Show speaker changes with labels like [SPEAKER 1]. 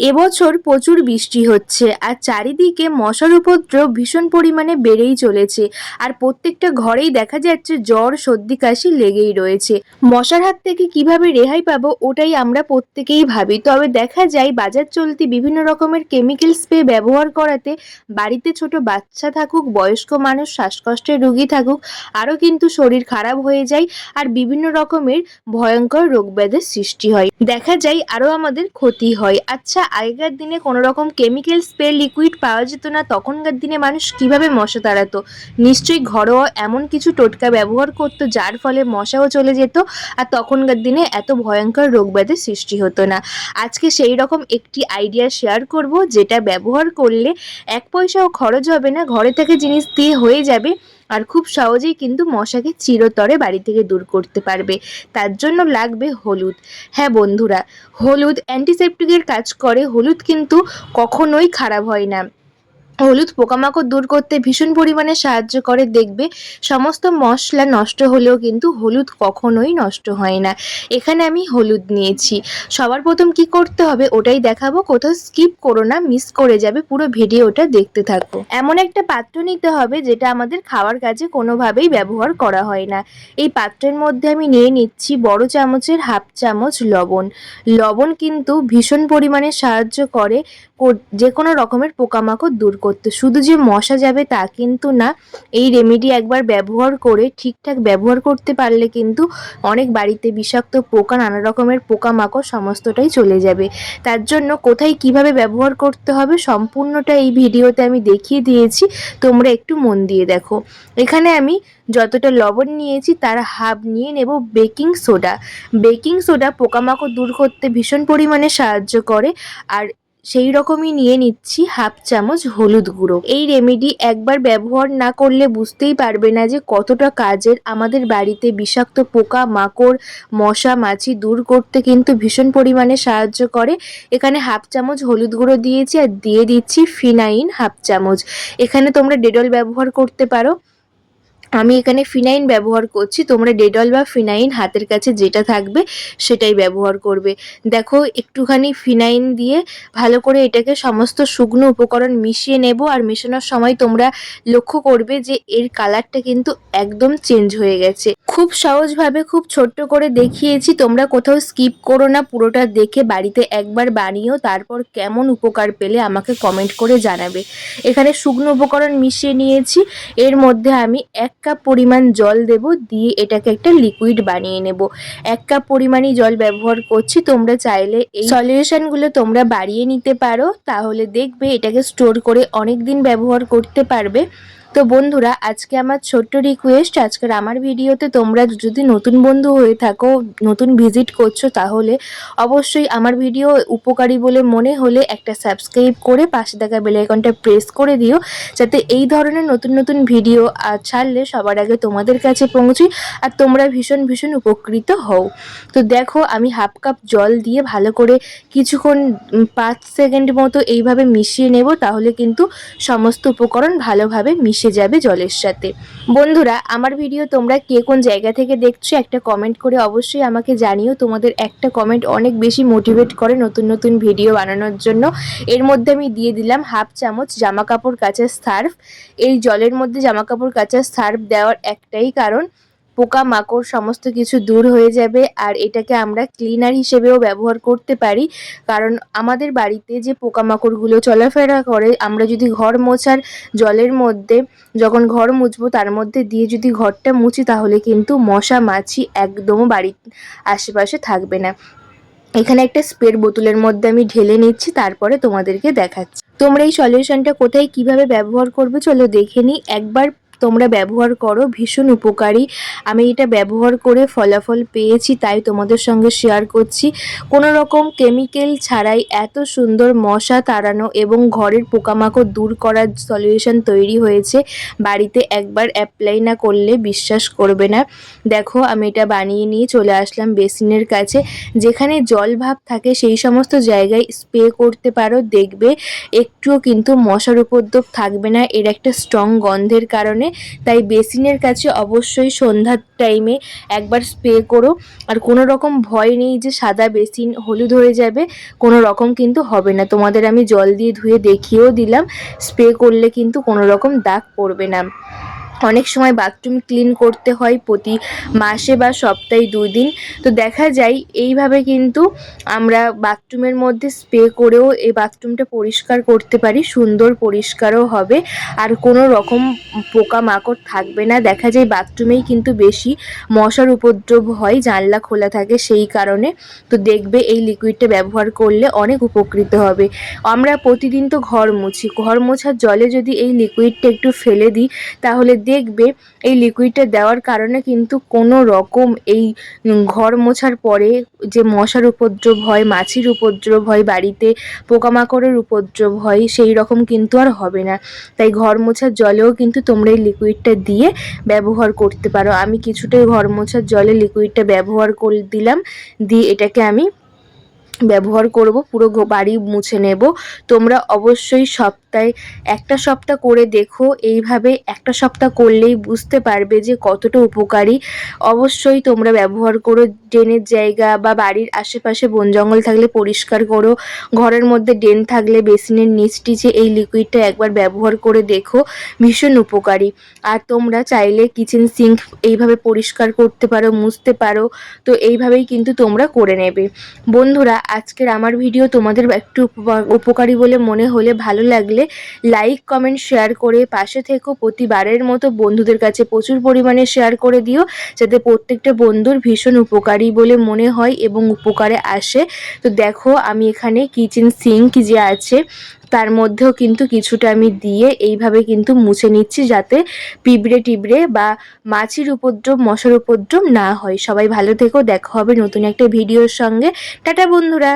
[SPEAKER 1] এবছর প্রচুর বৃষ্টি হচ্ছে আর চারিদিকে মশার উপদ্রব ভীষণ পরিমাণে বেড়েই চলেছে আর প্রত্যেকটা ঘরেই দেখা যাচ্ছে জ্বর, সর্দি, কাশি লেগেই রয়েছে। মশার হাত থেকে কীভাবে রেহাই পাবো ওটাই আমরা প্রত্যেকেই ভাবি। তবে দেখা যায় বাজার চলতি বিভিন্ন রকমের কেমিক্যাল স্প্রে ব্যবহার করাতে বাড়িতে ছোট বাচ্চা থাকুক, বয়স্ক মানুষ, শ্বাসকষ্টের রোগী থাকুক, আরও কিন্তু শরীর খারাপ হয়ে যায় আর বিভিন্ন রকমের ভয়ঙ্কর রোগ ব্যাধির সৃষ্টি হয়। দেখা যায় আরও আমাদের ক্ষতি হয়। আচ্ছা আগেকার দিনে কোনো রকম কেমিক্যাল স্প্রে লিকুইড পাওয়া যেত না, তখনকার দিনে মানুষ কীভাবে মশা তাড়াতো? নিশ্চয়ই ঘরোয়া এমন কিছু টোটকা ব্যবহার করতো, যার ফলে মশাও চলে যেত আর তখনকার দিনে এত ভয়ঙ্কর রোগ ব্যাধির সৃষ্টি হতো না। আজকে সেই রকম একটি আইডিয়া শেয়ার করব, যেটা ব্যবহার করলে এক পয়সাও খরচ হবে না, ঘরে থেকে জিনিস দিয়ে হয়ে যাবে। আর খুব সহজেই কিন্তু মশাকে চিরতরে বাড়ি থেকে দূর করতে পারবে। তার জন্য লাগবে হলুদ। হ্যাঁ বন্ধুরা, হলুদ অ্যান্টিসেপ্টিকের কাজ করে। হলুদ কিন্তু কখনোই খারাপ হয় না। হলুদ পোকামাকড় দূর করতে ভীষণ পরিমাণে সাহায্য করে, দেখবে সমস্ত মশলা নষ্ট হলেও কিন্তু হলুদ কখনোই নষ্ট হয় না। এখানে আমি হলুদ নিয়েছি। সবার প্রথম কি করতে হবে ওটাই দেখাবো, কোথাও স্কিপ করো না, মিস করে যাবে, পুরো ভিডিওটা দেখতে থাকব এমন একটা পাত্র নিতে হবে যেটা আমাদের খাওয়ার কাজে কোনোভাবেই ব্যবহার করা হয় না। এই পাত্রের মধ্যে আমি নিয়ে নিচ্ছি বড় চামচের হাফ চামচ লবণ। লবণ কিন্তু ভীষণ পরিমাণে সাহায্য করে যে কোনো রকমের পোকামাকড় দূর করতে। শুধু যে মশা যাবে তা কিন্তু না, এই রেমেডি একবার ব্যবহার করে, ঠিকঠাক ব্যবহার করতে পারলে কিন্তু অনেক বাড়িতে বিষাক্ত পোকা, নানা রকমের পোকামাকড় সমস্তটাই চলে যাবে। তার জন্য কোথায় কীভাবে ব্যবহার করতে হবে সম্পূর্ণটা এই ভিডিওতে আমি দেখিয়ে দিয়েছি, তোমরা একটু মন দিয়ে দেখো। এখানে আমি যতটা লবণ নিয়েছি তার হাফ নিয়ে নেব বেকিং সোডা। বেকিং সোডা পোকামাকড় দূর করতে ভীষণ পরিমাণে সাহায্য করে, আর সেই রকমই নিয়ে নিচ্ছি হাফ চামচ হলুদ গুঁড়ো। এই রেমেডি একবার ব্যবহার না করলে বুঝতেই পারবে না যে কতটা কাজের আমাদের বাড়িতে বিষাক্ত পোকা, মাকড়, মশা, মাছি দূর করতে কিন্তু ভীষণ পরিমাণে সাহায্য করে। এখানে হাফ চামচ হলুদ গুঁড়ো দিয়েছি আর দিয়ে দিচ্ছি ফিনাইন হাফ চামচ। এখানে তোমরা ডেডল ব্যবহার করতে পারো। আমি এখানে ফিনাইন ব্যবহার করছি, তোমরা ডেটল বা ফিনাইন হাতের কাছে যেটা থাকবে সেটাই ব্যবহার করবে। দেখো, একটুখানি ফিনাইন দিয়ে ভালো করে এটাকে সমস্ত শুকনো উপকরণ মিশিয়ে নেব আর মেশানোর সময় তোমরা লক্ষ্য করবে যে এর কালারটা কিন্তু একদম চেঞ্জ হয়ে গেছে। খুব সহজভাবে খুব ছোট্ট করে দেখিয়েছি, তোমরা কোথাও স্কিপ করো না, পুরোটা দেখে বাড়িতে একবার বানিয়েও তারপর কেমন উপকার পেলে আমাকে কমেন্ট করে জানাবে। এখানে শুকনো উপকরণ মিশিয়ে নিয়েছি, এর মধ্যে আমি এক কাপ পরিমাণ জল দেব, দিয়ে এটাকে একটা লিকুইড বানিয়ে নেব। এক কাপ পরিমাণই জল ব্যবহার করছি, তোমরা চাইলে এই সলিউশনগুলো তোমরা বাড়িয়ে নিতে পারো, তাহলে দেখবে এটাকে স্টোর করে অনেক দিন ব্যবহার করতে পারবে। তো বন্ধুরা, আজকে আমার ছোট্ট রিকোয়েস্ট আজকের আমার ভিডিওতে তোমরা যদি নতুন বন্ধু হয়ে থাকো, নতুন ভিজিট করছ, তাহলে অবশ্যই আমার ভিডিও উপকারী বলে মনে হলে একটা সাবস্ক্রাইব করে পাশে থাকা বেল আইকনটা প্রেস করে দিও, যাতে এই ধরনের নতুন নতুন ভিডিও ছাড়লে সবার আগে তোমাদের কাছে পৌঁছি আর তোমরা ভীষণ ভীষণ উপকৃত হও। তো দেখো, আমি হাফ কাপ জল দিয়ে ভালো করে কিছুক্ষণ পাঁচ সেকেন্ড মতো এইভাবে মিশিয়ে নেব, তাহলে কিন্তু সমস্ত উপকরণ ভালোভাবে মিশে যাবে জলের সাথে। বন্ধুরা, আমার ভিডিও তোমরা কে কোন জায়গা থেকে দেখছ একটা কমেন্ট করে অবশ্যই আমাকে জানিও। তোমাদের একটা কমেন্ট অনেক বেশি মোটিভেট করে নতুন নতুন ভিডিও বানানোর জন্য। এর মধ্যে আমি দিয়ে দিলাম হাফ চামচ জামা কাপড় কাচার সার্ফ। এই জলের মধ্যে জামা কাপড় কাচার সার্ফ দেওয়ার একটাই কারণ। পোকা মাকড় সমস্ত কিছু দূর হয়ে যাবে আর এটাকে আমরা ক্লিনার হিসেবেও ব্যবহার করতে পারি। কারণ আমাদের বাড়িতে যে পোকামাকড়গুলো চলাফেরা করে, আমরা যদি ঘর মোছার জলের মধ্যে যখন ঘর মুছবো, তার মধ্যে দিয়ে যদি ঘরটা মুছি, তাহলে কিন্তু মশা, মাছি একদমও বাড়ির আশেপাশে থাকবে না। এখানে একটা স্প্রের বোতলের মধ্যে আমি ঢেলে নিচ্ছি, তারপরে তোমাদেরকে দেখাচ্ছি। তোমরা এই সলিউশনটা কোথায় কীভাবে ব্যবহার করবে, চলো দেখে নিই। একবার তোমরা ব্যবহার করো, ভীষণ উপকারী। আমি এটা ব্যবহার করে ফলাফল পেয়েছি, তাই তোমাদের সঙ্গে শেয়ার করছি। কোনো রকম কেমিক্যাল ছাড়াই এত সুন্দর মশা তাড়ানো এবং ঘরের পোকামাকড় দূর করার সলিউশন তৈরি হয়েছে। বাড়িতে একবার অ্যাপ্লাই না করলে বিশ্বাস করবে না। দেখো, আমি এটা বানিয়ে নিয়ে চলে আসলাম বেসিনের কাছে। যেখানে জল ভাব থাকে, সেই সমস্ত জায়গায় স্প্রে করতে পারো। দেখবে, একটুও কিন্তু মশার উপদ্রব থাকবে না। এর একটা স্ট্রং গন্ধের কারণে তাই বেসিনের কাছে অবশ্যই সন্ধ্যার টাইমে একবার স্প্রে করো। আর কোনো রকম ভয় নেই যে সাদা বেসিন হলুদ হয়ে যাবে, কোনো রকম কিন্তু হবে না। তোমাদের আমি জল দিয়ে ধুয়ে দেখিয়েও দিলাম স্প্রে করলে কিন্তু কোনো রকম দাগ পড়বে না। অনেক সময় বাথরুম ক্লিন করতে হয় প্রতি মাসে বা সপ্তাহে দুই দিন। তো দেখা যায় এইভাবে কিন্তু আমরা বাথরুমের মধ্যে স্প্রে করেও এই বাথরুমটা পরিষ্কার করতে পারি, সুন্দর পরিষ্কারও হবে। আর কোনো রকম পোকামাকড় থাকবে না। দেখা যায় বাথরুমেই কিন্তু বেশি মশার উপদ্রব হয়, জানলা খোলা থাকে সেই কারণে। তো দেখবে এই লিকুইডটা ব্যবহার করলে অনেক উপকৃত হবে। আমরা প্রতিদিন তো ঘর মুছি। ঘর মোছার জলে যদি এই লিকুইডটা একটু ফেলে দিই, তাহলে দেখবে এই লিকুইডটা দেওয়ার কারণে কিন্তু কোনো রকম এই ঘর মোছার পরে যে মশার উপদ্রব হয়, মাছির উপদ্রব হয়, বাড়িতে পোকামাকড়ের উপদ্রব হয়, সেই রকম কিন্তু আর হবে না। তাই ঘর মোছার জলেও কিন্তু তোমরা এই লিকুইডটা দিয়ে ব্যবহার করতে পারো। আমি কিছুটাই ঘর মোছার জলে লিকুইডটা ব্যবহার করে দিলাম, দিয়ে এটাকে আমি ব্যবহার করব, পুরো বাড়ি মুছে নেব। তোমরা অবশ্যই সপ্তাহে একটা সপ্তাহ করে দেখো, এইভাবে একটা সপ্তাহ করলেই বুঝতে পারবে যে কতটা উপকারী। অবশ্যই তোমরা ব্যবহার করো, ড্রেনের জায়গা বা বাড়ির আশেপাশে বন জঙ্গল থাকলে পরিষ্কার করো, ঘরের মধ্যে ড্রেন থাকলে বেসিনের নিচ টিচে এই লিকুইডটা একবার ব্যবহার করে দেখো, ভীষণ উপকারী। আর তোমরা চাইলে কিচেন সিঙ্ক এইভাবে পরিষ্কার করতে পারো, মুছতে পারো, তো এইভাবেই কিন্তু তোমরা করে নেবে। বন্ধুরা আজকের আমার ভিডিও তোমাদের একটু উপকারী বলে মনে হলে ভালো লাগলে লাইক কমেন্ট শেয়ার করে পাশে থেকো। প্রতিবারের মতো বন্ধুদের কাছে প্রচুর পরিমাণে শেয়ার করে দিও, যাতে প্রত্যেকটা বন্ধুর ভীষণ উপকারী বলে মনে হয় এবং উপকারে আসে। তো দেখো, আমি এখানে কিচেন সিঙ্ক যে আছে তার মধ্যেও কিন্তু কিছুটা আমি দিয়ে এইভাবে কিন্তু মুছে নিচ্ছি যাতে পিঁপড়ে টিবড়ে বা মাছির উপদ্রব, মশার উপদ্রব না হয়। সবাই ভালো থেকো, দেখা হবে নতুন একটা ভিডিওর সঙ্গে। টাটা বন্ধুরা!